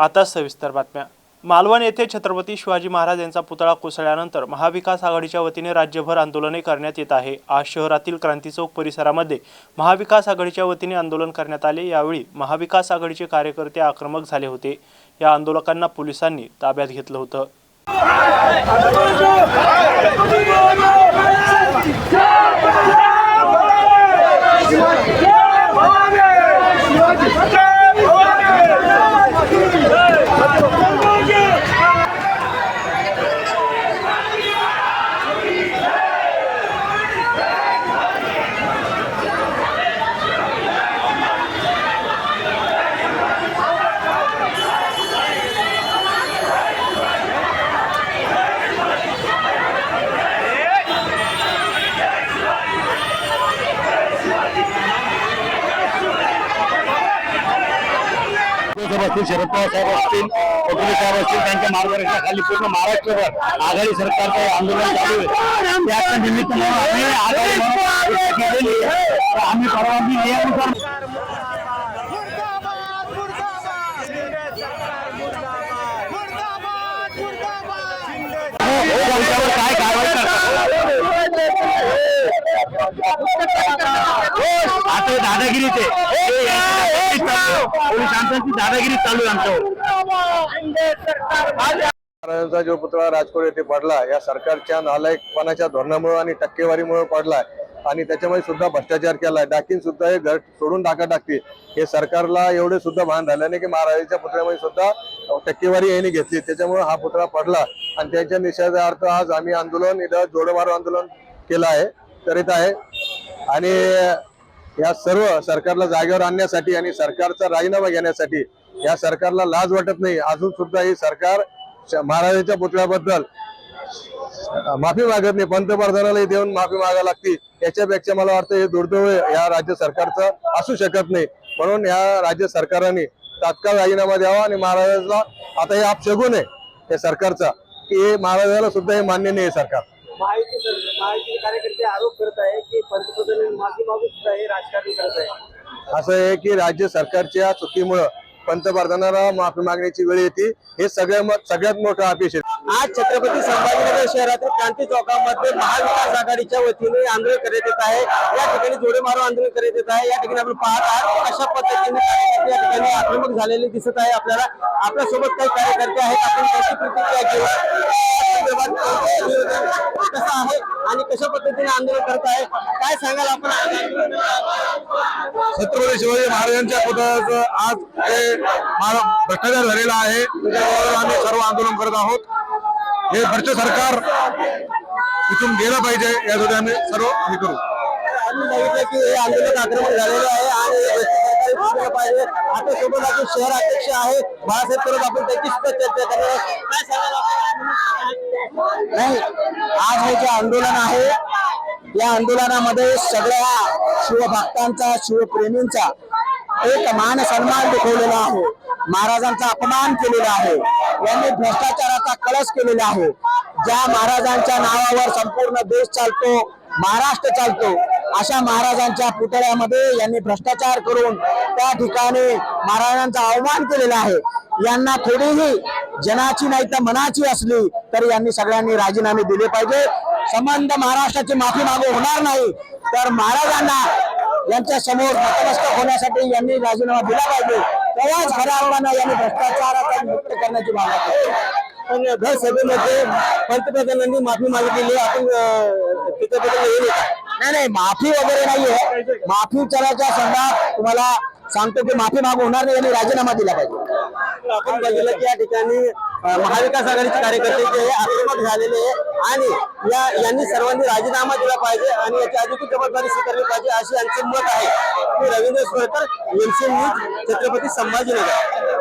आता सविस्तर बातम्या मालवण येथे छत्रपती शिवाजी महाराज यांचा पुतळा कोसळल्यानंतर महाविकास आघाडीच्या वतीने राज्यभर आंदोलने करण्यात येत आहे आज शहरातील क्रांती चौक परिसरामध्ये महाविकास आघाडीच्या वतीने आंदोलन करण्यात आले यावेळी महाविकास आघाडीचे कार्यकर्ते आक्रमक झाले होते या आंदोलकांना पोलिसांनी ताब्यात घेतलं होतं साहेब असतील शरद पवार साहेब असतील पटोले साहेब असतील त्यांच्या मार्गदर्शनाखाली पूर्ण महाराष्ट्रभर आघाडी सरकारचं आंदोलन चालू आहे त्याच्या निमित्ताने आम्ही आघाडी म्हणून केलेली आहे. आम्ही परवानगी नियमानुसार काय कारवाई करतात आता दादागिरीचे पोलिसांची दादागिरी चालू आहे आमच्यावर. जो पुतळा राजकोट येथे पडला या सरकारच्या नालायकपणाच्या धोरणामुळे आणि टक्केवारीमुळे पडलाय. आणि त्याच्यामध्ये सुद्धा भ्रष्टाचार केलाय. डाकीन सुद्धा हे घर सोडून टाका टाकते हे सरकारला एवढे सुद्धा भान झालं नाही की महाराजांच्या पुतळ्यामध्ये सुद्धा टक्केवारी यांनी घेतली. त्याच्यामुळे हा पुतळा पडला. आणि त्याच्या निषेधार्थ आज आम्ही आंदोलन इथं जोडमारो आंदोलन केलं आहे करीत आहे. आणि या सर्व सरकारला जागेवर आणण्यासाठी आणि सरकारचा राजीनामा घेण्यासाठी या सरकारला लाज वाटत नाही. अजून सुद्धा हे सरकार महाराजांच्या पुतळ्याबद्दल माफी मागत नाही. पंतप्रधानाला देऊन माफी मागा लागते. याच्यापेक्षा मला वाटतं हे दुर्दैव या राज्य सरकारचं असू शकत नाही. म्हणून या राज्य सरकारने तात्काळ राजीनामा द्यावा आणि महाराजाला आता हे अपशगुन आहे या सरकारचा. की हे महाराजाला सुद्धा हे मान्य नाही आहे सरकार. माहिती कार्यकर्ते आरोप करत आहे की पंतप्रधान असं आहे की राज्य सरकारच्या चुकीमुळं पंतप्रधानाला माफी मागण्याची वेळ येते. हे सगळ्या सगळ्यात मोठं अपेक्षा आहे आज छत्रपती संभाजीनगर शहरातील क्रांती चौकामध्ये महाविकास आघाडीच्या वतीने आंदोलन करण्यात येत आहे. या ठिकाणी जोडे मारो आंदोलन करण्यात येत आहे. या ठिकाणी आपण पाहत आहात कशा पद्धतीने या ठिकाणी आक्रमक झालेले दिसत आहे. आपल्याला आपल्यासोबत काही कार्यकर्ते आहेत. आपण त्यांची प्रतिक्रिया घेऊ या संदर्भात कसं आहे आणि कशा पद्धतीने आंदोलन करत आहे काय सांगाल आपण? छत्रपती शिवाजी महाराजांच्या पुतळ्याचं आज हे भ्रष्टाचार झालेला आहे. त्याच्यावर आम्ही सर्व आंदोलन करत आहोत. हे भ्रष्ट सरकार इथून गेलं पाहिजे यासाठी आम्ही सर्व हे करू. आम्ही बघितलं की हे आंदोलन आक्रमक झालेलं आहे आणि पाहिजे. आता सोबत आपण शहर अध्यक्ष आहे बाळासाहेब परत आपण त्याची सुद्धा चर्चा करणार काय नाही आज हे जे आंदोलन आहे या आंदोलनामध्ये सगळ्या शिवभक्तांचा शिवप्रेमींचा एक मान सन्मान दुखवलेला आहे. महाराजांचा अपमान केलेला आहे. यांनी भ्रष्टाचाराचा कळस केलेला आहे. ज्या महाराजांच्या नावावर संपूर्ण देश चालतो महाराष्ट्र चालतो अशा महाराजांच्या पुतळ्यामध्ये यांनी भ्रष्टाचार करून त्या ठिकाणी महाराजांचा अवमान केलेला आहे. यांना थोडीही जनाची नाही तर मनाची असली तर यांनी सगळ्यांनी राजीनामे दिले पाहिजे. संबंध महाराष्ट्राची माफी मागू होणार नाही तर महाराजांना यांच्या समोर नतमस्तक होण्यासाठी यांनी राजीनामा दिला पाहिजे. तेव्हाच खऱ्या अर्थानं यांनी भ्रष्टाचाराचा मुक्त करण्याची मागणी केली. पण घर सभेमध्ये पंतप्रधानांनी माफी मागितलेली आपण त्याच्याबद्दल येईल का नाही नाही माफी वगैरे नाहीये. माफी चराच्या संदर्भात तुम्हाला सांगतो की माफी मागू होणार नाही यांनी राजीनामा दिला पाहिजे. आपण बघितलं की या ठिकाणी महाविकास आघाडीचे कार्यकर्ते जे आक्रमक झालेले आहे आणि या यांनी सर्वांनी राजीनामा दिला पाहिजे आणि याची अधिक जबाबदारी स्वीकारली पाहिजे असे यांचे मत आहे. मी रवींद्र सोळकर एमसी न्यूज छत्रपती संभाजीनगर.